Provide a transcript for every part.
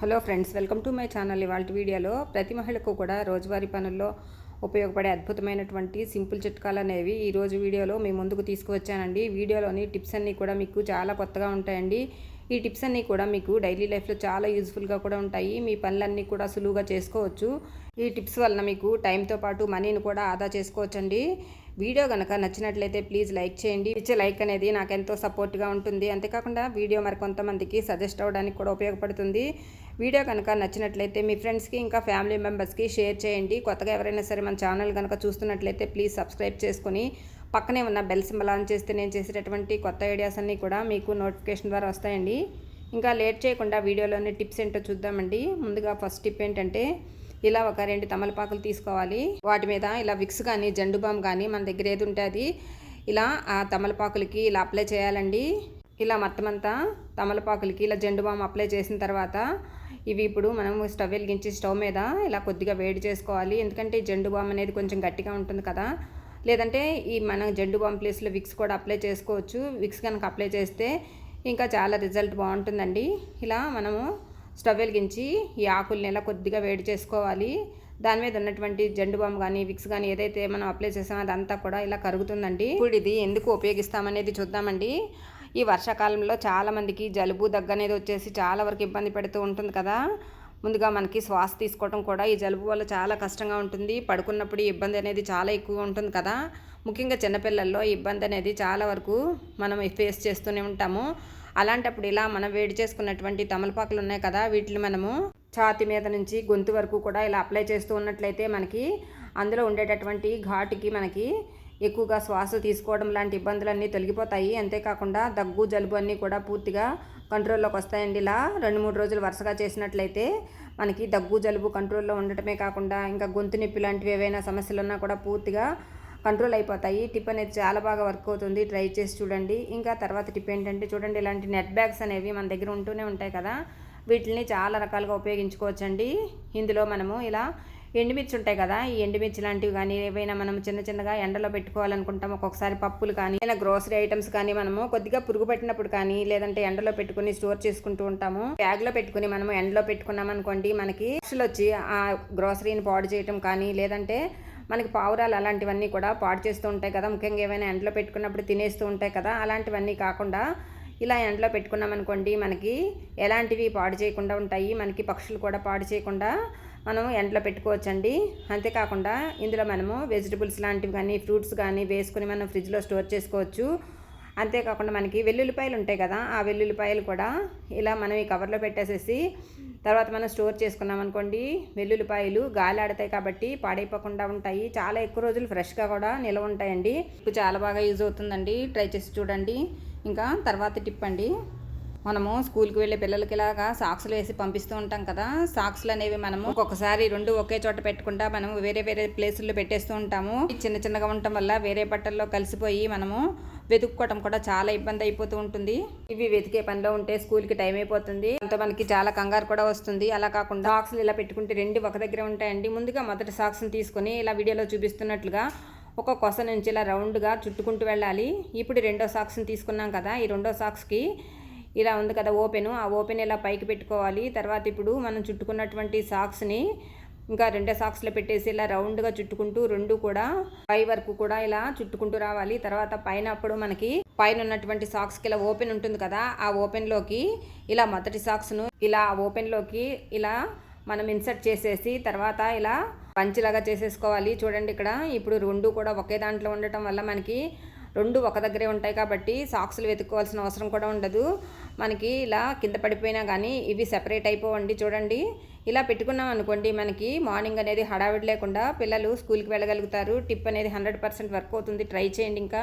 Hello friends welcome to my channel. ఇవాళ వీడియోలో ప్రతి మహిళకు కూడా రోజువారీ పనుల్లో ఉపయోగపడే అద్భుతమైనటువంటి సింపుల్ చిట్కాలు అనేవి ఈ రోజు వీడియోలో మీ ముందుకు తీసుకువచ్చానండి. వీడియోలోని టిప్స్ అన్నీ కూడా మీకు చాలా కొత్తగా ఉంటాయండి. ఈ టిప్స్ అన్నీ కూడా మీకు డైలీ లైఫ్లో చాలా యూజ్ఫుల్గా కూడా ఉంటాయి. మీ పనులన్నీ కూడా సులువుగా చేసుకోవచ్చు. ఈ టిప్స్ వలన మీకు టైంతో పాటు మనీని కూడా ఆదా చేసుకోవచ్చండి. వీడియో కనుక నచ్చినట్లయితే ప్లీజ్ లైక్ చేయండి. ఇచ్చే లైక్ అనేది నాకు ఎంతో సపోర్ట్గా ఉంటుంది. అంతేకాకుండా వీడియో మరి కొంతమందికి సజెస్ట్ అవ్వడానికి కూడా ఉపయోగపడుతుంది. వీడియో కనుక నచ్చినట్లయితే మీ ఫ్రెండ్స్కి ఇంకా ఫ్యామిలీ మెంబర్స్కి షేర్ చేయండి. కొత్తగా ఎవరైనా సరే మన ఛానల్ కనుక చూస్తున్నట్లయితే ప్లీజ్ సబ్స్క్రైబ్ చేసుకుని పక్కనే ఉన్న బెల్ సింబల్ ఆన్ చేస్తే నేను చేసేటటువంటి కొత్త ఐడియాస్ అన్నీ కూడా మీకు నోటిఫికేషన్ ద్వారా వస్తాయండి. ఇంకా లేట్ చేయకుండా వీడియోలోని టిప్స్ ఏంటో చూద్దామండి. ముందుగా ఫస్ట్ టిప్ ఏంటంటే ఇలా ఒక రెండు తమలపాకులు తీసుకోవాలి. వాటి మీద ఇలా విక్స్ కానీ జండు బామ్ కానీ మన దగ్గర ఏది ఉంటే అది ఇలా ఆ తమలపాకులకి ఇలా అప్లై చేయాలండి. ఇలా మొత్తం అంతా తమలపాకులకి ఇలా జండు బామ్ అప్లై చేసిన తర్వాత ఇవి ఇప్పుడు మనం స్టవ్ వెలిగించి స్టవ్ మీద ఇలా కొద్దిగా వేడి చేసుకోవాలి. ఎందుకంటే జండు బామ్ అనేది కొంచెం గట్టిగా ఉంటుంది కదా. లేదంటే ఈ మనం జండు బామ్ ప్లేస్లో విక్స్ కూడా అప్లై చేసుకోవచ్చు. విక్స్ కనుక అప్లై చేస్తే ఇంకా చాలా రిజల్ట్ బాగుంటుందండి. ఇలా మనము స్టవ్ వెలిగించి ఈ ఆకుల్ని ఇలా కొద్దిగా వేడి చేసుకోవాలి. దాని మీద ఉన్నటువంటి జండు బామ్ కానీ విక్స్ కానీ ఏదైతే మనం అప్లై చేసామో అదంతా కూడా ఇలా కరుగుతుందండి. ఇప్పుడు ఇది ఎందుకు ఉపయోగిస్తామనేది చూద్దామండి. ఈ వర్షాకాలంలో చాలామందికి జలుబు దగ్గనేది వచ్చేసి చాలా వరకు ఇబ్బంది పెడుతూ ఉంటుంది కదా. ముందుగా మనకి శ్వాస తీసుకోవడం కూడా ఈ జలుబు వల్ల చాలా కష్టంగా ఉంటుంది. పడుకున్నప్పుడు ఈ ఇబ్బంది అనేది చాలా ఎక్కువగా ఉంటుంది కదా. ముఖ్యంగా చిన్నపిల్లల్లో ఈ ఇబ్బంది అనేది చాలా వరకు మనం ఫేస్ చేస్తూనే ఉంటాము. అలాంటప్పుడు ఇలా మనం వేడి చేసుకున్నటువంటి తమలపాకులు ఉన్నాయి కదా వీటిని మనము ఛాతి మీద నుంచి గొంతు వరకు కూడా ఇలా అప్లై చేస్తూ ఉన్నట్లయితే మనకి అందులో ఉండేటటువంటి ఘాటుకి మనకి ఎక్కువగా శ్వాస తీసుకోవడం లాంటి ఇబ్బందులన్నీ తొలగిపోతాయి. అంతేకాకుండా దగ్గు జలుబు అన్నీ కూడా పూర్తిగా కంట్రోల్లోకి వస్తాయండి. ఇలా రెండు మూడు రోజులు వరుసగా చేసినట్లయితే మనకి దగ్గు జలుబు కంట్రోల్లో ఉండటమే కాకుండా ఇంకా గొంతు నొప్పి లాంటివి ఏవైనా సమస్యలు ఉన్నా కూడా పూర్తిగా కంట్రోల్ అయిపోతాయి. టిప్ అనేది చాలా బాగా వర్క్ అవుతుంది. ట్రై చేసి చూడండి. ఇంకా తర్వాత టిప్ ఏంటంటే చూడండి ఇలాంటి నెట్ బ్యాగ్స్ అనేవి మన దగ్గర ఉంటూనే ఉంటాయి కదా. వీటిని చాలా రకాలుగా ఉపయోగించుకోవచ్చండి. ఇందులో మనము ఇలా ఎండుమిర్చి ఉంటాయి కదా ఈ ఎండుమిర్చి లాంటివి కానీ ఏవైనా మనం చిన్న చిన్నగా ఎండలో పెట్టుకోవాలనుకుంటాం ఒక్కొక్కసారి పప్పులు కానీ ఏదైనా గ్రోసరీ ఐటమ్స్ కానీ మనము కొద్దిగా పురుగు పెట్టినప్పుడు కానీ లేదంటే ఎండలో పెట్టుకుని స్టోర్ చేసుకుంటూ ఉంటాము. బ్యాగ్లో పెట్టుకుని మనము ఎండలో పెట్టుకున్నాం అనుకోండి మనకి పక్షులు వచ్చి ఆ గ్రోసరీని పాడు చేయటం కానీ లేదంటే మనకి పావురాలు అలాంటివన్నీ కూడా పాడు చేస్తూ ఉంటాయి కదా. ముఖ్యంగా ఏమైనా ఎండలో పెట్టుకున్నప్పుడు తినేస్తూ ఉంటాయి కదా అలాంటివన్నీ కాకుండా ఇలా ఎండలో పెట్టుకున్నాం అనుకోండి మనకి ఎలాంటివి పాడు చేయకుండా ఉంటాయి మనకి పక్షులు కూడా పాడు చేయకుండా మనం ఎండలో పెట్టుకోవచ్చండి. అంతేకాకుండా ఇందులో మనము వెజిటబుల్స్ లాంటివి కానీ ఫ్రూట్స్ కానీ వేసుకుని మనం ఫ్రిడ్జ్లో స్టోర్ చేసుకోవచ్చు. అంతేకాకుండా మనకి వెల్లుల్లిపాయలు ఉంటాయి కదా ఆ వెల్లుల్లిపాయలు కూడా ఇలా మనం ఈ కవర్లో పెట్టేసేసి తర్వాత మనం స్టోర్ చేసుకున్నాం అనుకోండి వెల్లుల్లిపాయలు గాలి ఆడతాయి కాబట్టి పాడైపోకుండా ఉంటాయి. చాలా ఎక్కువ రోజులు ఫ్రెష్గా కూడా నిల్వ ఉంటాయండి. మీకు చాలా బాగా యూజ్ అవుతుందండి. ట్రై చేసి చూడండి. ఇంకా తర్వాత టిప్ అండి. మనము స్కూల్కి వెళ్ళే పిల్లలకి ఇలాగా సాక్స్లు వేసి పంపిస్తూ ఉంటాం కదా. సాక్స్లు అనేవి మనము ఒక్కొక్కసారి రెండు ఒకే చోట పెట్టకుండా మనము వేరే వేరే ప్లేసుల్లో పెట్టేస్తూ ఉంటాము. చిన్న చిన్నగా ఉండటం వల్ల వేరే బట్టల్లో కలిసిపోయి మనము వెతుక్కోవటం కూడా చాలా ఇబ్బంది అయిపోతూ ఉంటుంది. ఇవి వెతికే పనిలో ఉంటే స్కూల్కి టైం అయిపోతుంది. అంత మనకి చాలా కంగారు కూడా వస్తుంది. అలా కాకుండా సాక్స్లు ఇలా పెట్టుకుంటే రెండు ఒక దగ్గర ఉంటాయండి. ముందుగా మొదటి సాక్స్ని తీసుకొని ఇలా వీడియోలో చూపిస్తున్నట్లుగా ఒక కొస నుంచి ఇలా రౌండ్గా చుట్టుకుంటూ వెళ్ళాలి. ఇప్పుడు రెండో సాక్స్ని తీసుకున్నాం కదా ఈ రెండో సాక్స్కి ఇలా ఉంది కదా ఓపెన్. ఆ ఓపెన్ ఇలా పైకి పెట్టుకోవాలి. తర్వాత ఇప్పుడు మనం చుట్టుకున్నటువంటి సాక్స్ని ఇంకా రెండో సాక్స్లో పెట్టేసి ఇలా రౌండ్గా చుట్టుకుంటూ రెండు కూడా పై వరకు కూడా ఇలా చుట్టుకుంటూ రావాలి. తర్వాత పైన అప్పుడు మనకి పైన ఉన్నటువంటి సాక్స్కి ఇలా ఓపెన్ ఉంటుంది కదా ఆ ఓపెన్లోకి ఇలా మొదటి సాక్స్ను ఇలా ఓపెన్లోకి ఇలా మనం ఇన్సర్ట్ చేసేసి తర్వాత ఇలా పంచిలాగా చేసేసుకోవాలి. చూడండి ఇక్కడ ఇప్పుడు రెండు కూడా ఒకే దాంట్లో ఉండటం వల్ల మనకి రెండు ఒక దగ్గరే ఉంటాయి కాబట్టి సాక్స్లు వెతుక్కోవాల్సిన అవసరం కూడా ఉండదు. మనకి ఇలా కింద పడిపోయినా కానీ ఇవి సెపరేట్ అయిపోవండి. చూడండి ఇలా పెట్టుకున్నాం అనుకోండి మనకి మార్నింగ్ అనేది హడావిడి లేకుండా పిల్లలు స్కూల్కి వెళ్ళగలుగుతారు. టిప్ అనేది హండ్రెడ్ పర్సెంట్ వర్క్ అవుతుంది. ట్రై చేయండి ఇంకా.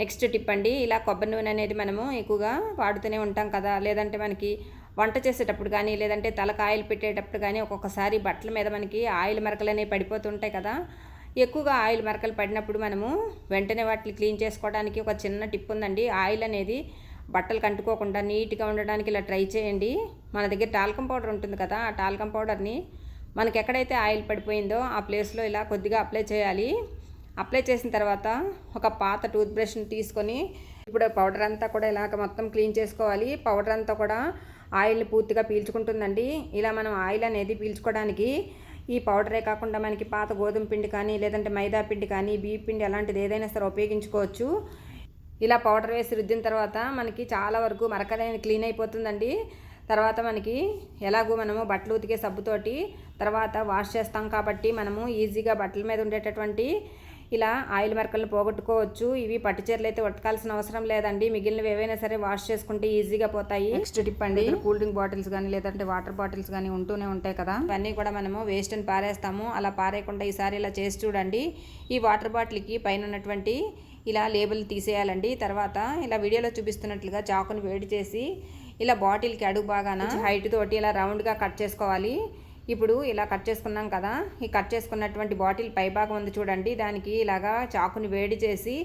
నెక్స్ట్ టిప్ అండి. ఇలా కొబ్బరి నూనె అనేది మనము ఎక్కువగా వాడుతూనే ఉంటాం కదా. లేదంటే మనకి వంట చేసేటప్పుడు కానీ లేదంటే తలకు ఆయిల్ పెట్టేటప్పుడు కానీ ఒక్కొక్కసారి బట్టల మీద మనకి ఆయిల్ మరకలు అనేవి పడిపోతుంటాయి కదా. ఎక్కువగా ఆయిల్ మరకలు పడినప్పుడు మనము వెంటనే వాటిని క్లీన్ చేసుకోవడానికి ఒక చిన్న టిప్ ఉందండి. ఆయిల్ అనేది బట్టలు కంటుకోకుండా నీట్గా ఉండడానికి ఇలా ట్రై చేయండి. మన దగ్గర టాల్కం పౌడర్ ఉంటుంది కదా ఆ టాల్కం పౌడర్ని మనకి ఎక్కడైతే ఆయిల్ పడిపోయిందో ఆ ప్లేస్లో ఇలా కొద్దిగా అప్లై చేయాలి. అప్లై చేసిన తర్వాత ఒక పాత టూత్ బ్రష్ని తీసుకొని ఇప్పుడు పౌడర్ అంతా కూడా ఇలాగ మొత్తం క్లీన్ చేసుకోవాలి. పౌడర్ అంతా కూడా ఆయిల్ని పూర్తిగా పీల్చుకుంటుందండి. ఇలా మనం ఆయిల్ అనేది పీల్చుకోవడానికి ఈ పౌడరే కాకుండా మనకి పాత గోధుమ పిండి కానీ లేదంటే మైదా పిండి కానీ బియ్య పిండి అలాంటిది ఏదైనా సరే ఉపయోగించుకోవచ్చు. ఇలా పౌడర్ వేసి రుద్దిన తర్వాత మనకి చాలా వరకు మరకలేని క్లీన్ అయిపోతుందండి. తర్వాత మనకి ఎలాగో మనము బట్టలు ఉతికే సబ్బుతోటి తర్వాత వాష్ చేస్తాం కాబట్టి మనము ఈజీగా బట్టల మీద ఉండేటటువంటి ఇలా ఆయిల్ మరకలను పోగొట్టుకోవచ్చు. ఇవి పట్టు చీరలు అయితే ఉతకాల్సిన అవసరం లేదండి. మిగిలినవి ఏవైనా సరే వాష్ చేసుకుంటే ఈజీగా పోతాయి. నెక్స్ట్ టిప్ అండి. కూల్ డ్రింక్ బాటిల్స్ కానీ లేదంటే వాటర్ బాటిల్స్ కానీ ఉంటూనే ఉంటాయి కదా. ఇవన్నీ కూడా మనము వేస్ట్ అని పారేస్తాము. అలా పారేయకుండా ఈసారి ఇలా చేసి చూడండి. ఈ వాటర్ బాటిల్కి పైన ఉన్నటువంటి ఇలా లేబుల్ తీసేయాలండి. తర్వాత ఇలా వీడియోలో చూపిస్తున్నట్లుగా చాకుని వేడి చేసి ఇలా బాటిల్కి అడుగు బాగాన హైట్ తోటి ఇలా రౌండ్గా కట్ చేసుకోవాలి. ఇప్పుడు ఇలా కట్ చేసుకున్నాం కదా ఈ కట్ చేసుకున్నటువంటి బాటిల్ పై భాగం ఉంది చూడండి దానికి ఇలాగా చాకుని వేడి చేసి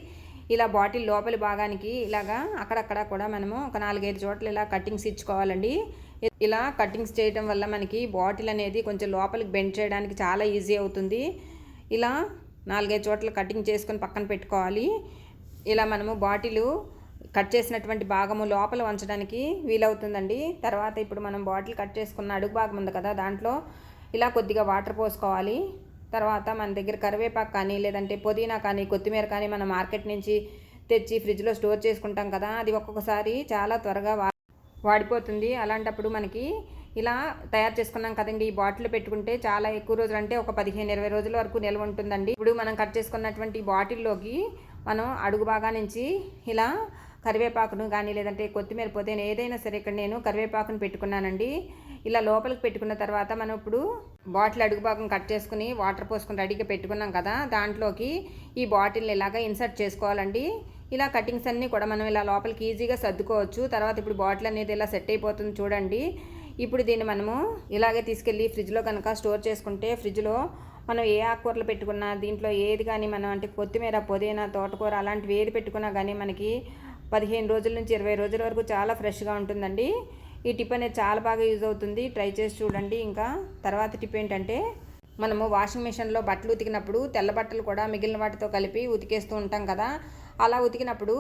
ఇలా బాటిల్ లోపలి భాగానికి ఇలాగా అక్కడక్కడ కూడా మనము ఒక నాలుగైదు చోట్ల ఇలా కటింగ్స్ ఇచ్చుకోవాలండి. ఇలా కటింగ్స్ చేయడం వల్ల మనకి బాటిల్ అనేది కొంచెం లోపలికి బెండ్ చేయడానికి చాలా ఈజీ అవుతుంది. ఇలా నాలుగైదు చోట్ల కటింగ్ చేసుకొని పక్కన పెట్టుకోవాలి. ఇలా మనము బాటిల్ కట్ చేసినటువంటి భాగము లోపల ఉంచడానికి వీలవుతుందండి. తర్వాత ఇప్పుడు మనం బాటిల్ కట్ చేసుకున్న అడుగు భాగం ఉంది కదా దాంట్లో ఇలా కొద్దిగా వాటర్ పోసుకోవాలి. తర్వాత మన దగ్గర కరివేపాకు కానీ లేదంటే పుదీనా కానీ కొత్తిమీర కానీ మనం మార్కెట్ నుంచి తెచ్చి ఫ్రిడ్జ్లో స్టోర్ చేసుకుంటాం కదా అది ఒక్కొక్కసారి చాలా త్వరగా వాడిపోతుంది. అలాంటప్పుడు మనకి ఇలా తయారు చేసుకున్నాం కదండి ఈ బాటిల్ పెట్టుకుంటే చాలా ఎక్కువ రోజులు అంటే ఒక పదిహేను ఇరవై రోజుల వరకు నిల్వ ఉంటుందండి. ఇప్పుడు మనం కట్ చేసుకున్నటువంటి బాటిల్లోకి మనం అడుగు బాగా నుంచి ఇలా కరివేపాకును కానీ లేదంటే కొత్తిమీర పుదీనా ఏదైనా సరే ఇక్కడ నేను కరివేపాకును పెట్టుకున్నానండి. ఇలా లోపలికి పెట్టుకున్న తర్వాత మనం ఇప్పుడు బాటిల్ అడుగు భాగం కట్ చేసుకుని వాటర్ పోసుకుని రెడీగా పెట్టుకున్నాం కదా దాంట్లోకి ఈ బాటిల్ ఇలాగా ఇన్సర్ట్ చేసుకోవాలండి. ఇలా కటింగ్స్ అన్నీ కూడా మనం ఇలా లోపలికి ఈజీగా సర్దుకోవచ్చు. తర్వాత ఇప్పుడు బాటిల్ అనేది ఇలా సెట్ అయిపోతుంది చూడండి. ఇప్పుడు దీన్ని మనము ఇలాగే తీసుకెళ్ళి ఫ్రిడ్జ్లో కనుక స్టోర్ చేసుకుంటే ఫ్రిడ్జ్లో మనం ఏ ఆకుకూరలు పెట్టుకున్నా దీంట్లో ఏది కానీ మనం అంటే కొత్తిమీర పుదీనా తోటకూర అలాంటివి ఏది పెట్టుకున్నా కానీ మనకి పదిహేను రోజుల నుంచి ఇరవై రోజుల వరకు చాలా ఫ్రెష్గా ఉంటుందండి. ఈ టిప్ అనేది చాలా బాగా యూజ్ అవుతుంది. ట్రై చేసి చూడండి. ఇంకా తర్వాత టిప్ ఏంటంటే మనము వాషింగ్ మిషన్లో బట్టలు ఉతికినప్పుడు తెల్ల బట్టలు కూడా మిగిలిన వాటితో కలిపి ఉతికేస్తూ ఉంటాం కదా. అలా ఉతికినప్పుడు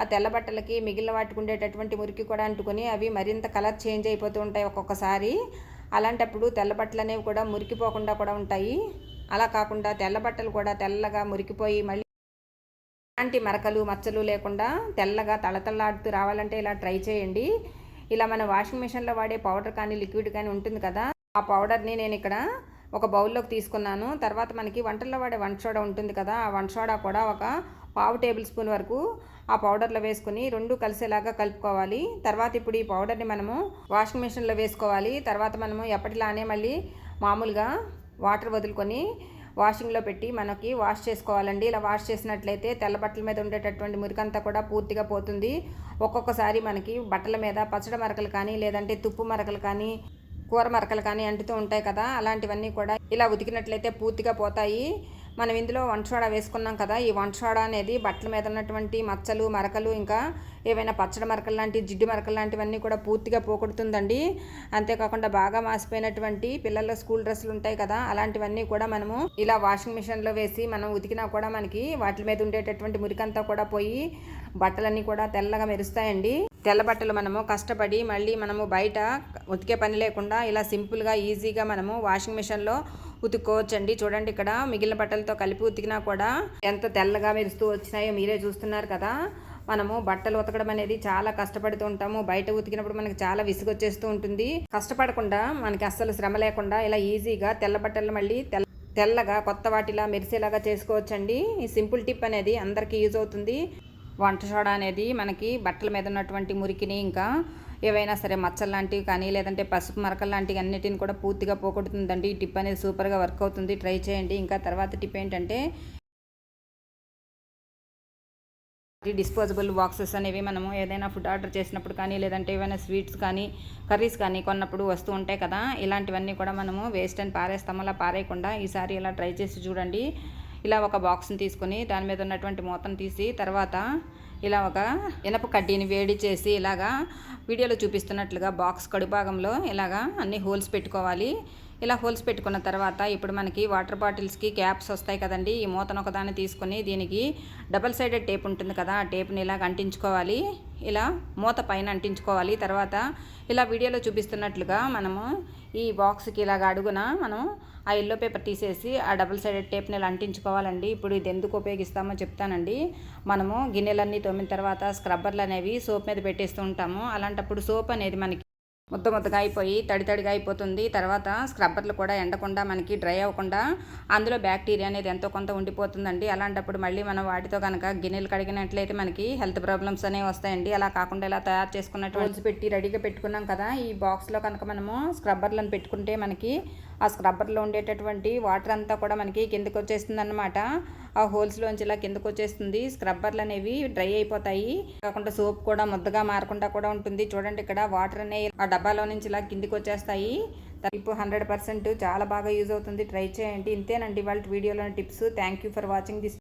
ఆ తెల్ల బట్టలకి మిగిలిన వాటికి ఉండేటటువంటి మురికి కూడా అంటుకొని అవి మరింత కలర్ చేంజ్ అయిపోతూ ఉంటాయి ఒక్కొక్కసారి. అలాంటప్పుడు తెల్ల బట్టలు అనేవి కూడా మురికిపోకుండా కూడా ఉంటాయి. అలా కాకుండా తెల్ల బట్టలు కూడా తెల్లగా మురికిపోయి మళ్ళీ ఎలాంటి మరకలు మచ్చలు లేకుండా తెల్లగా తళతళలాడుతూ రావాలంటే ఇలా ట్రై చేయండి. ఇలా మన వాషింగ్ మిషన్లో వాడే పౌడర్ కానీ లిక్విడ్ కానీ ఉంటుంది కదా ఆ పౌడర్ని నేను ఇక్కడ ఒక బౌల్లోకి తీసుకున్నాను. తర్వాత మనకి వంటల్లో వాడే వంట సోడా ఉంటుంది కదా ఆ వంట సోడా కూడా ఒక పావు టేబుల్ స్పూన్ వరకు ఆ పౌడర్లో వేసుకుని రెండు కలిసేలాగా కలుపుకోవాలి. తర్వాత ఇప్పుడు ఈ పౌడర్ని మనము వాషింగ్ మిషన్లో వేసుకోవాలి. తర్వాత మనము ఎప్పటిలానే మళ్ళీ మామూలుగా వాటర్ వదులుకొని వాషింగ్లో పెట్టి మనకి వాష్ చేసుకోవాలండి. ఇలా వాష్ చేసినట్లయితే తెల్ల బట్టల మీద ఉండేటటువంటి మురికంతా కూడా పూర్తిగా పోతుంది. ఒక్కొక్కసారి మనకి బట్టల మీద పచ్చడి మరకలు కానీ లేదంటే తుప్పు మరకలు కానీ కూర మరకలు కానీ అంటుతూ ఉంటాయి కదా. అలాంటివన్నీ కూడా ఇలా ఉతికినట్లయితే పూర్తిగా పోతాయి. మనం ఇందులో వంట వేసుకున్నాం కదా ఈ వంట అనేది బట్టల మీద ఉన్నటువంటి మచ్చలు మరకలు ఇంకా ఏవైనా పచ్చడి మరకలు లాంటి జిడ్డు మరకలు లాంటివన్నీ కూడా పూర్తిగా పోగొడుతుందండి. అంతేకాకుండా బాగా మాసిపోయినటువంటి పిల్లల స్కూల్ డ్రెస్సులు ఉంటాయి కదా అలాంటివన్నీ కూడా మనము ఇలా వాషింగ్ మిషన్లో వేసి మనం ఉతికినా కూడా మనకి వాటి మీద ఉండేటటువంటి మురికంతా కూడా పోయి బట్టలన్నీ కూడా తెల్లగా మెరుస్తాయండి. తెల్ల బట్టలు మనము కష్టపడి మళ్ళీ మనము బయట ఉతికే పని లేకుండా ఇలా సింపుల్గా ఈజీగా మనము వాషింగ్ మిషన్లో ఉతుక్కోవచ్చండి. చూడండి ఇక్కడ మిగిలిన బట్టలతో కలిపి ఉతికినా కూడా ఎంత తెల్లగా మెరుస్తూ వచ్చినాయో మీరే చూస్తున్నారు కదా. మనము బట్టలు ఉతకడం అనేది చాలా కష్టపడుతూ ఉంటాము. బయట ఉతికినప్పుడు మనకి చాలా విసుగొచ్చేస్తూ ఉంటుంది. కష్టపడకుండా మనకి అస్సలు శ్రమ లేకుండా ఇలా ఈజీగా తెల్ల బట్టలు మళ్ళీ తెల్ల తెల్లగా కొత్త వాటిలా మెరిసేలాగా చేసుకోవచ్చండి. ఈ సింపుల్ టిప్ అనేది అందరికీ యూజ్ అవుతుంది. వంట సోడా అనేది మనకి బట్టల మీద ఉన్నటువంటి మురికిని ఇంకా ఏవైనా సరే మచ్చలు లాంటివి కానీ లేదంటే పసుపు మరకలు లాంటివి అన్నిటిని కూడా పూర్తిగా పోగొడుతుందండి. ఈ టిప్ అనేది సూపర్గా వర్క్ అవుతుంది. ట్రై చేయండి. ఇంకా తర్వాత టిప్ ఏంటంటే డిస్పోజబుల్ బాక్సెస్ అనేవి మనము ఏదైనా ఫుడ్ ఆర్డర్ చేసినప్పుడు కానీ లేదంటే ఏవైనా స్వీట్స్ కానీ కర్రీస్ కానీ కొన్నప్పుడు వస్తూ ఉంటాయి కదా ఇలాంటివన్నీ కూడా మనము వేస్ట్ అని పారేస్తాం అలా పారేయకుండా ఈసారి ఇలా ట్రై చేసి చూడండి. ఇలా ఒక బాక్స్ని తీసుకొని దాని మీద ఉన్నటువంటి మూతను తీసి తర్వాత ఇలా ఒక ఇనప కడ్డీని వేడి చేసి ఇలాగా వీడియోలో చూపిస్తున్నట్లుగా బాక్స్ కడుభాగంలో ఇలాగా అన్ని హోల్స్ పెట్టుకోవాలి. ఇలా హోల్స్ పెట్టుకున్న తర్వాత ఇప్పుడు మనకి వాటర్ బాటిల్స్కి క్యాప్స్ వస్తాయి కదండి. ఈ మూతను ఒకదాన్ని తీసుకొని దీనికి డబల్ సైడెడ్ టేప్ ఉంటుంది కదా ఆ టేప్ని ఇలాగ అంటించుకోవాలి. ఇలా మూత పైన అంటించుకోవాలి. తర్వాత ఇలా వీడియోలో చూపిస్తున్నట్లుగా మనము ఈ బాక్స్కి ఇలాగ అడుగున మనం ఆ ఎల్లో పేపర్ తీసేసి ఆ డబుల్ సైడెడ్ టేప్ని ఇలా అంటించుకోవాలండి. ఇప్పుడు ఇది ఎందుకు ఉపయోగిస్తామో చెప్తానండి. మనము గిన్నెలన్నీ తోమిన తర్వాత స్క్రబ్బర్లు అనేవి సోప్ మీద పెట్టేస్తూ ఉంటాము. అలాంటప్పుడు సోప్ అనేది మనకి ముద్ద ముద్దగా అయిపోయి తడి తడిగా అయిపోతుంది. తర్వాత స్క్రబ్బర్లు కూడా ఎండకుండా మనకి డ్రై అవ్వకుండా అందులో బ్యాక్టీరియా అనేది ఎంతో కొంత ఉండిపోతుందండి. అలాంటప్పుడు మళ్ళీ మనం వాటితో కనుక గిన్నెలు కడిగినట్లయితే మనకి హెల్త్ ప్రాబ్లమ్స్ అనేవి వస్తాయండి. అలా కాకుండా ఇలా తయారు చేసుకున్నట్టు హోల్స్ పెట్టి రెడీగా పెట్టుకున్నాం కదా ఈ బాక్స్లో కనుక మనము స్క్రబ్బర్లను పెట్టుకుంటే మనకి ఆ స్క్రబ్బర్లో ఉండేటటువంటి వాటర్ అంతా కూడా మనకి కిందకు వచ్చేస్తుంది అనమాట ఆ హోల్స్లోంచి ఇలా కిందకు వచ్చేస్తుంది. స్క్రబ్బర్లు అనేవి డ్రై అయిపోతాయి. కాకుండా సోప్ కూడా ముద్దగా మారకుండా కూడా ఉంటుంది. చూడండి ఇక్కడ వాటర్ అనేవి ఆ డబ్బాలో నుంచి ఇలా కిందకు వచ్చేస్తాయి. ఇప్పుడు హండ్రెడ్ పర్సెంట్ చాలా బాగా యూజ్ అవుతుంది. ట్రై చేయండి. ఇంతేనండి వాళ్ళ వీడియోలోని tips thank you for watching this